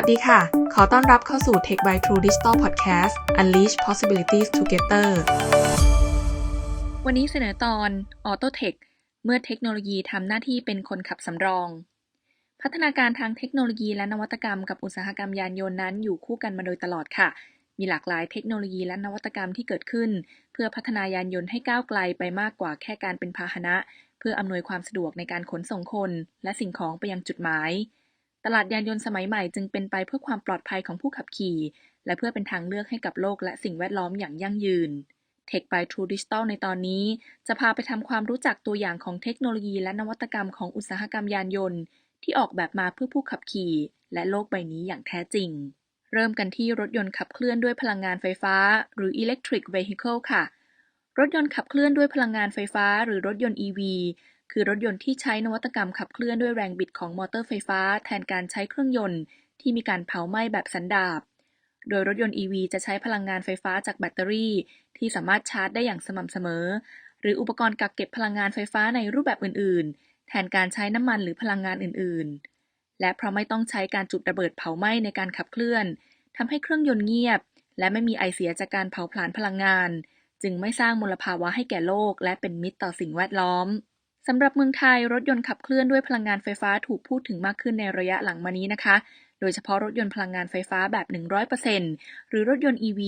วัสดีค่ะ ขอต้อนรับเข้าสู่ Tech by True Digital Podcast Unleash Possibilities Together วันนี้เสนอตอน Auto Tech เมื่อเทคโนโลยีทำหน้าที่เป็นคนขับสำรอง พัฒนาการทางเทคโนโลยีและนวัตกรรมกับอุตสาหกรรมยานยนต์นั้นอยู่คู่กันมาโดยตลอดค่ะ มีหลากหลายเทคโนโลยีและนวัตกรรมที่เกิดขึ้น เพื่อพัฒนายานยนต์ให้ก้าวไกลไปมากกว่าแค่การเป็นพาหนะ เพื่ออำนวยความสะดวกในการขนส่งคน และสิ่งของไปยังจุดหมาย ตลาดยานยนต์สมัยใหม่จึงเป็นไปเพื่อความปลอดภัยของผู้ขับขี่ และเพื่อเป็นทางเลือกให้กับโลกและสิ่งแวดล้อมอย่างยั่งยืน Tech by True Digital ในตอนนี้ จะพาไปทำความรู้จักตัวอย่างของเทคโนโลยีและนวัตกรรมของอุตสาหกรรมยานยนต์ ที่ออกแบบมาเพื่อผู้ขับขี่ และโลกใบนี้อย่างแท้จริง เริ่มกันที่รถยนต์ขับเคลื่อนด้วยพลังงานไฟฟ้า หรือ Electric Vehicle ค่ะ รถยนต์ขับเคลื่อนด้วยพลังงานไฟฟ้า หรือรถยนต์ EV คือรถยนต์ที่ใช้นวัตกรรมขับเคลื่อนด้วยแรงบิดของมอเตอร์ไฟฟ้า แทนการใช้เครื่องยนต์ที่มีการเผาไหม้แบบสันดาปโดยรถยนต์ EV จะใช้พลังงานไฟฟ้าจากแบตเตอรี่ ที่สามารถชาร์จได้อย่างสม่ำเสมอ หรืออุปกรณ์กักเก็บพลังงานไฟฟ้าในรูปแบบอื่น ๆ แทนการใช้น้ำมันหรือพลังงานอื่น ๆ และเพราะไม่ต้องใช้การจุดระเบิดเผาไหม้ในการขับเคลื่อนทำให้เครื่องยนต์เงียบ และไม่มีไอเสียจากการเผาผลาญพลังงาน จึงไม่สร้างมลภาวะให้แก่โลก และเป็นมิตรต่อสิ่งแวดล้อม สำหรับเมืองไทยรถยนต์ขับเคลื่อนด้วยพลังงานไฟฟ้าถูกพูดถึงมากขึ้นในระยะหลังมานี้นะคะ โดยเฉพาะรถยนต์พลังงานไฟฟ้าแบบ 100%หรือรถยนต์ EV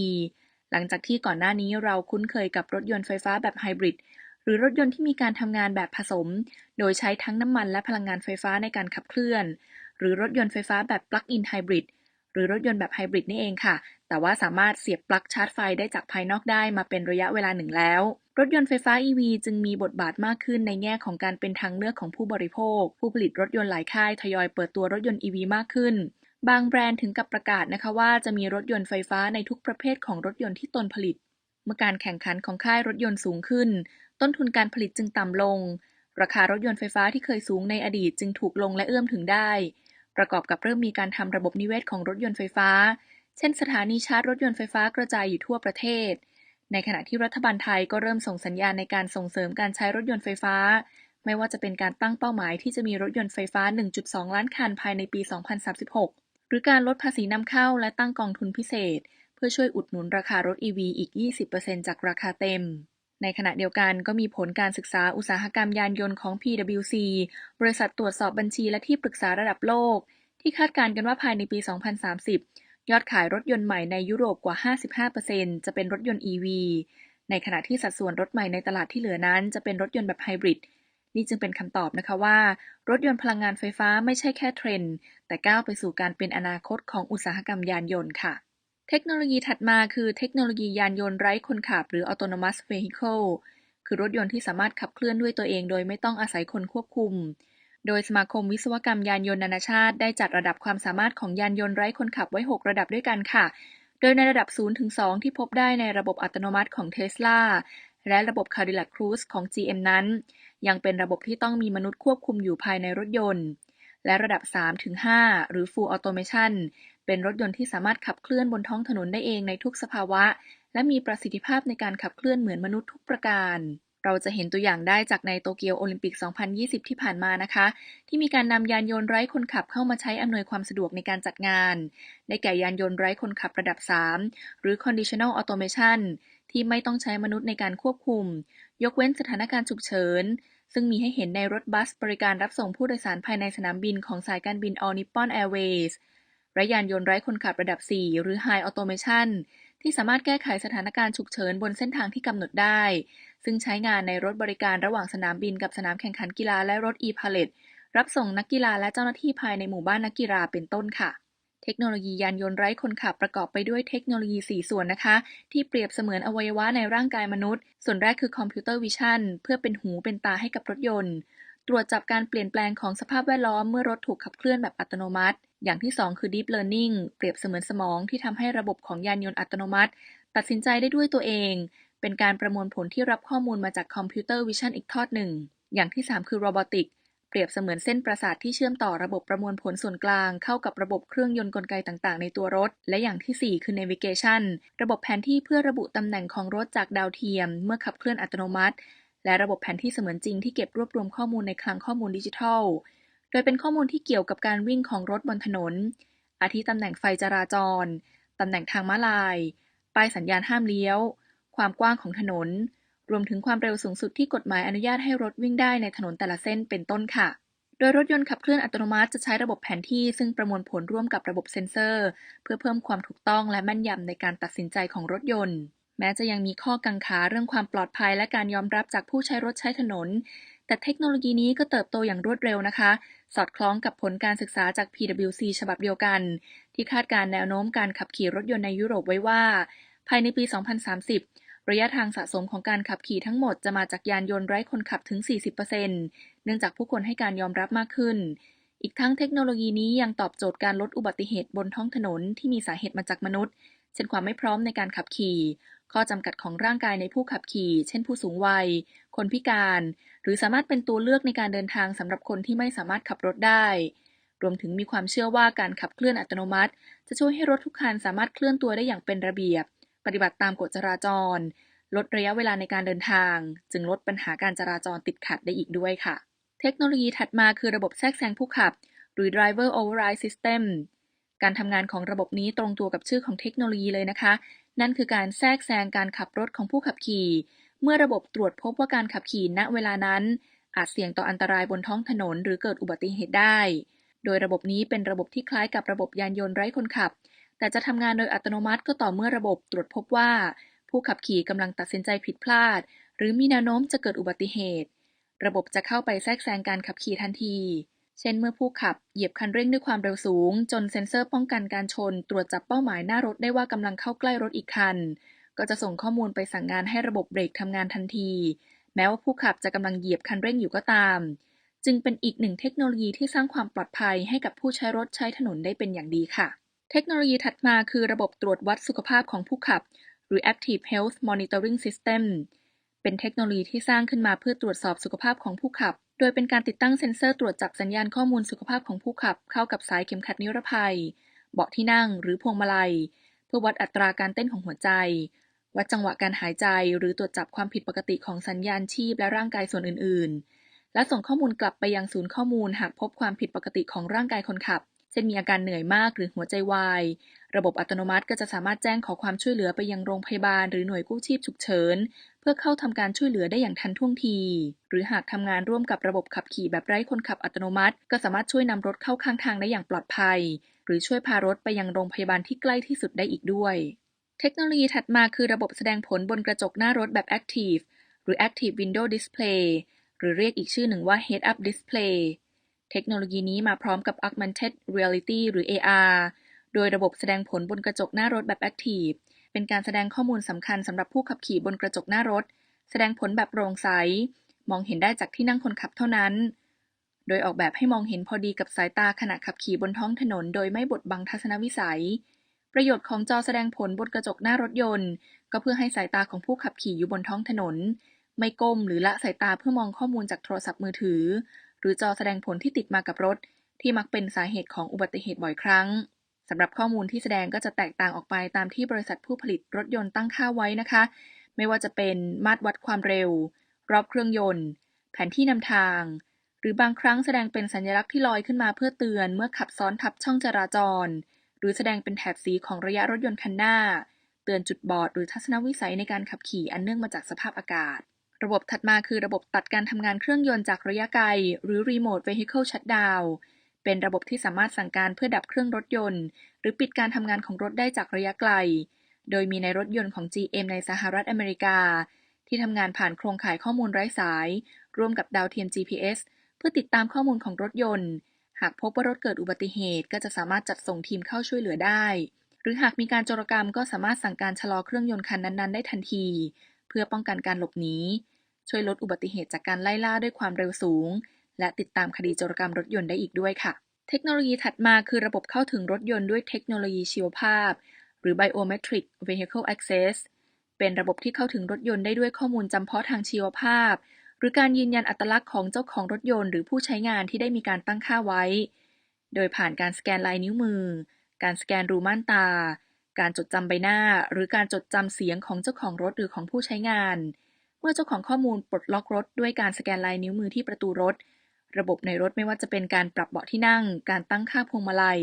หลังจากที่ก่อนหน้านี้เราคุ้นเคยกับรถยนต์ไฟฟ้าแบบไฮบริดหรือรถยนต์ที่มีการทำงานแบบผสม โดยใช้ทั้งน้ำมันและพลังงานไฟฟ้าในการขับเคลื่อน หรือรถยนต์ไฟฟ้าแบบปลั๊กอินไฮบริดหรือรถยนต์แบบไฮบริดนี่เองค่ะ แต่ว่าสามารถเสียบปลั๊กชาร์จไฟได้จากภายนอกได้มาเป็นระยะเวลาหนึ่งแล้ว รถยนต์ไฟฟ้า EV จึงมีบทบาทมากขึ้นในแง่ของการเป็นทางเลือกของผู้บริโภค ผู้ผลิตรถยนต์หลายค่ายทยอยเปิดตัวรถยนต์ EV มากขึ้น บางแบรนด์ถึงกับประกาศนะคะว่าจะมีรถยนต์ไฟฟ้าในทุกประเภทของรถยนต์ที่ตนผลิต เมื่อการแข่งขันของค่ายรถยนต์สูงขึ้น ต้นทุนการผลิตจึงต่ำลง ราคารถยนต์ไฟฟ้าที่เคยสูงในอดีตจึงถูกลงและเอื้อมถึงได้ ประกอบกับเริ่มมีการทำระบบนิเวศของรถยนต์ไฟฟ้า เช่นสถานีชาร์จรถยนต์ไฟฟ้ากระจายอยู่ทั่วประเทศ ในขณะที่รัฐบาลไทยก็เริ่มส่งสัญญาณในการส่งเสริมการใช้รถยนต์ไฟฟ้า ไม่ว่าจะเป็นการตั้งเป้าหมายที่จะมีรถยนต์ไฟฟ้า 1.2 ล้านคันภายในปี 2036 หรือการลดภาษีนำเข้าและตั้งกองทุนพิเศษ เพื่อช่วยอุดหนุนราคารถ EV อีก 20%จากราคาเต็มในขณะเดียวกันก็มีผลการศึกษาอุตสาหกรรมยานยนต์ของ PwC บริษัทตรวจสอบบัญชีและที่ปรึกษาระดับโลก ที่คาดการณ์กันว่าภายในปี 2030 ยอดขายรถยนต์ใหม่ในยุโรปกว่า 55%จะเป็นรถยนต์ EV ในขณะที่สัดส่วนรถใหม่ในตลาดที่เหลือนั้น จะเป็นรถยนต์แบบไฮบริด นี่จึงเป็นคำตอบนะคะว่า รถยนต์พลังงานไฟฟ้าไม่ใช่แค่เทรนด์ แต่ก้าวไปสู่การเป็นอนาคตของอุตสาหกรรมยานยนต์ค่ะ เทคโนโลยีถัดมาคือเทคโนโลยียานยนต์ไร้คนขับ หรือ autonomous vehicle คือรถยนต์ที่สามารถขับเคลื่อนด้วยตัวเองโดยไม่ต้องอาศัยคนควบคุม โดยสมาคมวิศวกรรมยานยนต์นานาชาติได้จัดระดับความสามารถของยานยนต์ไร้คนขับไว้ 6 ระดับด้วยกันค่ะ โดยในระดับ 0 ถึง 2 ที่พบได้ในระบบอัตโนมัติของ Tesla และระบบ Cadillac Cruise ของ GM นั้น ยังเป็นระบบที่ต้องมีมนุษย์ควบคุมอยู่ภายในรถยนต์ และระดับ 3 ถึง 5 หรือ Full Automation เป็นรถยนต์ที่สามารถขับเคลื่อนบนท้องถนนได้เองในทุกสภาวะ และมีประสิทธิภาพในการขับเคลื่อนเหมือนมนุษย์ทุกประการ เราจะเห็นตัวอย่างได้จากในโตเกียวโอลิมปิก 2020 ที่ผ่านมานะคะ ที่มีการนำยานยนต์ไร้คนขับเข้ามาใช้อำนวยความสะดวกในการจัดงาน ได้แก่ยานยนต์ไร้คนขับระดับ 3 หรือ Conditional Automation ที่ไม่ต้องใช้มนุษย์ในการควบคุม ยกเว้นสถานการณ์ฉุกเฉิน ซึ่งมีให้เห็นในรถบัสบริการรับส่งผู้โดยสารภายในสนามบินของสายการบิน All Nippon Airways และยานยนต์ไร้คนขับระดับ 4 หรือ High Automation ที่สามารถแก้ไขสถานการณ์ฉุกเฉินบนเส้นทางที่กำหนดได้ ซึ่งใช้งานในรถบริการระหว่างสนามบินกับสนามแข่งขันกีฬาและรถ e-Pallet รับส่งนักกีฬาและเจ้าหน้าที่ภายในหมู่บ้านนักกีฬาเป็นต้นค่ะ เทคโนโลยียานยนต์ไร้คนขับประกอบไปด้วยเทคโนโลยี 4 ส่วนนะคะ ที่เปรียบเสมือนอวัยวะในร่างกายมนุษย์ ส่วนแรกคือคอมพิวเตอร์วิชั่นเพื่อเป็นหูเป็นตาให้กับรถยนต์ ตรวจจับการเปลี่ยนแปลงของสภาพแวดล้อมเมื่อรถถูกขับเคลื่อนแบบอัตโนมัติ อย่างที่ 2 คือ Deep Learning เปรียบเสมือนสมองที่ทำให้ระบบของยานยนต์อัตโนมัติ ตัดสินใจได้ด้วยตัวเอง เป็นการประมวลผลที่รับข้อมูลมาจากคอมพิวเตอร์วิชั่นอีกทอดหนึ่ง อย่างที่ 3 คือ Robotic เปรียบเสมือนเส้นประสาทที่เชื่อมต่อระบบประมวลผลส่วนกลาง เข้ากับระบบเครื่องยนต์กลไกต่างๆ ในตัวรถ และอย่างที่ 4 คือ Navigation ระบบแผนที่เพื่อระบุตำแหน่งของรถจากดาวเทียม เมื่อขับเคลื่อนอัตโนมัติ และระบบแผนที่เสมือนจริงที่เก็บรวบรวมข้อมูลในคลังข้อมูลดิจิทัล ดยเป็นข้อมูลที่เกี่ยวกับการวิ่งของรถบนถนน อาทิตำแหน่งไฟจราจร ตำแหน่งทางม้าลาย ป้ายสัญญาณห้ามเลี้ยว ความกว้างของถนน รวมถึงความเร็วสูงสุดที่กฎหมายอนุญาตให้รถวิ่งได้ในถนนแต่ละเส้นเป็นต้นค่ะ โดยรถยนต์ขับเคลื่อนอัตโนมัติจะใช้ระบบแผนที่ซึ่งประมวลผลร่วมกับระบบเซ็นเซอร์ เพื่อเพิ่มความถูกต้องและแม่นยำในการตัดสินใจของรถยนต์ แม้จะยังมีข้อกังขาเรื่องความปลอดภัยและการยอมรับจากผู้ใช้รถใช้ถนน แต่เทคโนโลยีนี้ก็เติบโตอย่างรวดเร็วนะคะ สอดคล้องกับผลการศึกษาจาก PwC ฉบับเดียวกัน ที่คาดการแนวโน้มการขับขี่รถยนต์ในยุโรปไว้ว่า ภายในปี 2030 ระยะทางสะสมของการขับขี่ทั้งหมดจะมาจากยานยนต์ไร้คนขับถึง 40%เนื่องจากผู้คนให้การยอมรับมากขึ้น อีกทั้งเทคโนโลยีนี้ยังตอบโจทย์การลดอุบัติเหตุบนท้องถนนที่มีสาเหตุมาจากมนุษย์ เช่นความไม่พร้อมในการขับขี่ ข้อจำกัดของร่างกายในผู้ขับขี่ เช่นผู้สูงวัย คนพิการ หรือสามารถเป็นตัวเลือกในการเดินทางสำหรับคนที่ไม่สามารถขับรถได้ รวมถึงมีความเชื่อว่าการขับเคลื่อนอัตโนมัติ จะช่วยให้รถทุกคันสามารถเคลื่อนตัวได้อย่างเป็นระเบียบ ปฏิบัติตามกฎจราจร ลดระยะเวลาในการเดินทาง จึงลดปัญหาการจราจรติดขัดได้อีกด้วยค่ะ เทคโนโลยีถัดมาคือระบบแทรกแซงผู้ขับ หรือ driver override system การทำงานของระบบนี้ตรงตัวกับชื่อของเทคโนโลยีเลยนะคะ นั่นคือการแทรกแซงการขับรถของผู้ขับขี่ เมื่อระบบตรวจพบว่าการขับขี่ณเวลานั้น อาจเสี่ยงต่ออันตรายบนท้องถนน หรือเกิดอุบัติเหตุได้ โดยระบบนี้เป็นระบบที่คล้ายกับระบบยานยนต์ไร้คนขับ แต่จะทำงานโดยอัตโนมัติก็ต่อเมื่อระบบตรวจพบว่า ผู้ขับขี่กำลังตัดสินใจผิดพลาด หรือมีแนวโน้มจะเกิดอุบัติเหตุ ระบบจะเข้าไปแทรกแซงการขับขี่ทันที เช่น เมื่อผู้ขับเหยียบคันเร่งด้วยความเร็วสูง จนเซ็นเซอร์ป้องกันการชน ตรวจจับเป้าหมายหน้ารถได้ว่ากำลังเข้าใกล้รถอีกคัน ก็จะส่งข้อมูลไปสั่งงานให้ระบบเบรกทำงานทันที แม้ว่าผู้ขับจะกำลังเหยียบคันเร่งอยู่ก็ตาม จึงเป็นอีกหนึ่งเทคโนโลยีที่สร้างความปลอดภัยให้กับผู้ใช้รถใช้ถนนได้เป็นอย่างดีค่ะ เทคโนโลยีถัดมาคือระบบตรวจวัดสุขภาพของผู้ขับ หรือ Active Health Monitoring System เป็นเทคโนโลยีที่สร้างขึ้นมาเพื่อตรวจสอบสุขภาพของผู้ขับ โดยเป็นการติดตั้งเซ็นเซอร์ตรวจจับสัญญาณข้อมูลสุขภาพของผู้ขับ เข้ากับสายเข็มขัดนิรภัย เบาะที่นั่งหรือพวงมาลัย เพื่อวัดอัตราการเต้นของหัวใจ วัดจังหวะการหายใจหรือตรวจจับความผิดปกติของสัญญาณชีพและร่างกายส่วนอื่น ๆ และส่งข้อมูลกลับไปยังศูนย์ข้อมูลหากพบความผิดปกติของร่างกายคนขับ เช่นมีอาการเหนื่อยมากหรือหัวใจวาย ระบบอัตโนมัติก็จะสามารถแจ้งขอความช่วยเหลือไปยังโรงพยาบาลหรือหน่วยกู้ชีพฉุกเฉิน เพื่อเข้าทำการช่วยเหลือได้อย่างทันท่วงที หรือหากทำงานร่วมกับระบบขับขี่แบบไร้คนขับอัตโนมัติ ก็สามารถช่วยนำรถเข้าข้างทางได้อย่างปลอดภัย หรือช่วยพารถไปยังโรงพยาบาลที่ใกล้ที่สุดได้อีกด้วย เทคโนโลยีถัดมาคือระบบแสดงผลบนกระจกหน้ารถแบบ Active หรือ Active Window Display หรือเรียกอีกชื่อหนึ่งว่า Head Up Display เทคโนโลยีนี้มาพร้อมกับ Augmented Reality หรือ AR โดยระบบแสดงผลบนกระจกหน้ารถแบบ Active เป็นการแสดงข้อมูลสำคัญสำหรับผู้ขับขี่บนกระจกหน้ารถ แสดงผลแบบโปร่งใส มองเห็นได้จากที่นั่งคนขับเท่านั้น โดยออกแบบให้มองเห็นพอดีกับสายตาขณะขับขี่บนท้องถนน โดยไม่บดบังทัศนวิสัย ประโยชน์ของจอแสดงผลบนกระจกหน้ารถยนต์ ก็เพื่อให้สายตาของผู้ขับขี่อยู่บนท้องถนน ไม่ก้มหรือละสายตาเพื่อมองข้อมูลจากโทรศัพท์มือถือ หรือจอแสดงผลที่ติดมากับรถ ที่มักเป็นสาเหตุของอุบัติเหตุบ่อยครั้งสำหรับข้อมูลที่แสดงก็จะแตกต่างออกไปตามที่บริษัทผู้ผลิตรถยนต์ตั้งค่าไว้นะคะ ไม่ว่าจะเป็นมาตรวัดความเร็ว รอบเครื่องยนต์ แผนที่นำทาง หรือบางครั้งแสดงเป็นสัญลักษณ์ที่ลอยขึ้นมาเพื่อเตือนเมื่อขับซ้อนทับช่องจราจร หรือแสดงเป็นแถบสีของระยะรถยนต์คันหน้า เตือนจุดบอดหรือทัศนวิสัยในการขับขี่อันเนื่องมาจากสภาพอากาศ ระบบถัดมาคือระบบตัดการทำงานเครื่องยนต์จากระยะไกล หรือ Remote Vehicle Shutdown เป็นระบบที่สามารถสั่งการเพื่อดับเครื่องรถยนต์ หรือปิดการทำงานของรถได้จากระยะไกล โดยมีในรถยนต์ของ GM ในสหรัฐอเมริกา ที่ทำงานผ่านโครงข่ายข้อมูลไร้สาย ร่วมกับดาวเทียม GPS เพื่อติดตามข้อมูลของรถยนต์ หากพบว่ารถเกิดอุบัติเหตุก็จะสามารถจัดส่งทีมเข้าช่วยเหลือได้ หรือหากมีการโจรกรรมก็สามารถสั่งการชะลอเครื่องยนต์คันนั้นๆ ได้ทันที เพื่อป้องกันการหลบหนี ช่วยลดอุบัติเหตุจากการไล่ล่าด้วยความเร็วสูง และติดตามคดีโจรกรรมรถยนต์ได้อีกด้วยค่ะ เทคโนโลยีถัดมาคือระบบเข้าถึงรถยนต์ด้วยเทคโนโลยีชีวภาพ หรือ Biometric Vehicle Access เป็นระบบที่เข้าถึงรถยนต์ได้ด้วยข้อมูลจำเพาะทางชีวภาพ หรือการยืนยันอัตลักษณ์ของเจ้าของรถยนต์หรือผู้ใช้งานที่ได้มีการตั้งค่าไว้ โดยผ่านการสแกนลายนิ้วมือ การสแกนรูม่านตา การจดจำใบหน้า หรือการจดจำเสียงของเจ้าของรถหรือของผู้ใช้งาน เมื่อเจ้าของข้อมูลปลดล็อกรถด้วยการสแกนลายนิ้วมือที่ประตูรถ ระบบในรถไม่ว่าจะเป็นการปรับเบาะที่นั่ง การตั้งค่าพวงมาลัย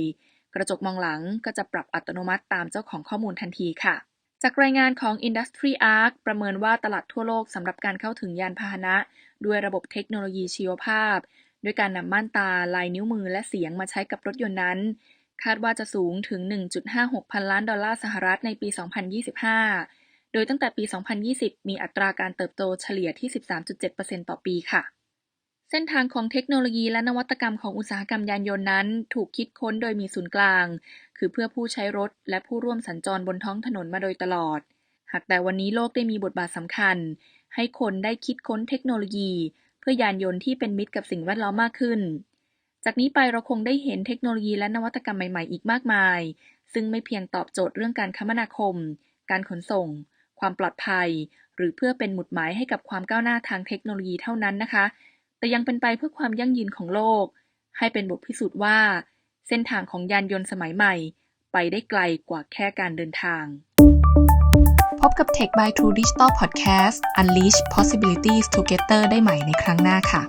กระจกมองหลังก็จะปรับอัตโนมัติตามเจ้าของข้อมูลทันทีค่ะ จากรายงานของ Industry Arc ประเมินว่าตลาดทั่วโลกสำหรับการเข้าถึงยานพาหนะ ด้วยระบบเทคโนโลยีชีวภาพ ด้วยการนำม่านตา ลายนิ้วมือและเสียงมาใช้กับรถยนต์นั้น คาดว่าจะสูงถึง 1.56 พันล้านดอลลาร์สหรัฐในปี 2025 โดยตั้งแต่ปี 2020 มีอัตราการเติบโตเฉลี่ยที่ 13.7%ต่อปีค่ะ เส้นทางของเทคโนโลยีและนวัตกรรมของอุตสาหกรรมยานยนต์นั้น ถูกคิดค้นโดยมีศูนย์กลาง คือเพื่อผู้ใช้รถและผู้ร่วมสัญจรบนท้องถนนมาโดยตลอด หากแต่วันนี้โลกได้มีบทบาทสำคัญ ให้คนได้คิดค้นเทคโนโลยี เพื่อยานยนต์ที่เป็นมิตรกับสิ่งแวดล้อมมากขึ้น จากนี้ไปเราคงได้เห็นเทคโนโลยีและนวัตกรรมใหม่ๆ อีกมากมาย ซึ่งไม่เพียงตอบโจทย์เรื่องการคมนาคม การขนส่ง ความปลอดภัย หรือเพื่อเป็นหมุดหมายให้กับความก้าวหน้าทางเทคโนโลยีเท่านั้นนะคะ แต่ยังเป็นไปเพื่อความยั่งยืนของโลก ให้เป็นบทพิสูจน์ว่า เส้นทางของยานยนต์สมัยใหม่ ไปได้ไกลกว่าแค่การเดินทาง พบกับ Tech by True Digital Podcast Unleash Possibilities Together ได้ใหม่ในครั้งหน้าค่ะ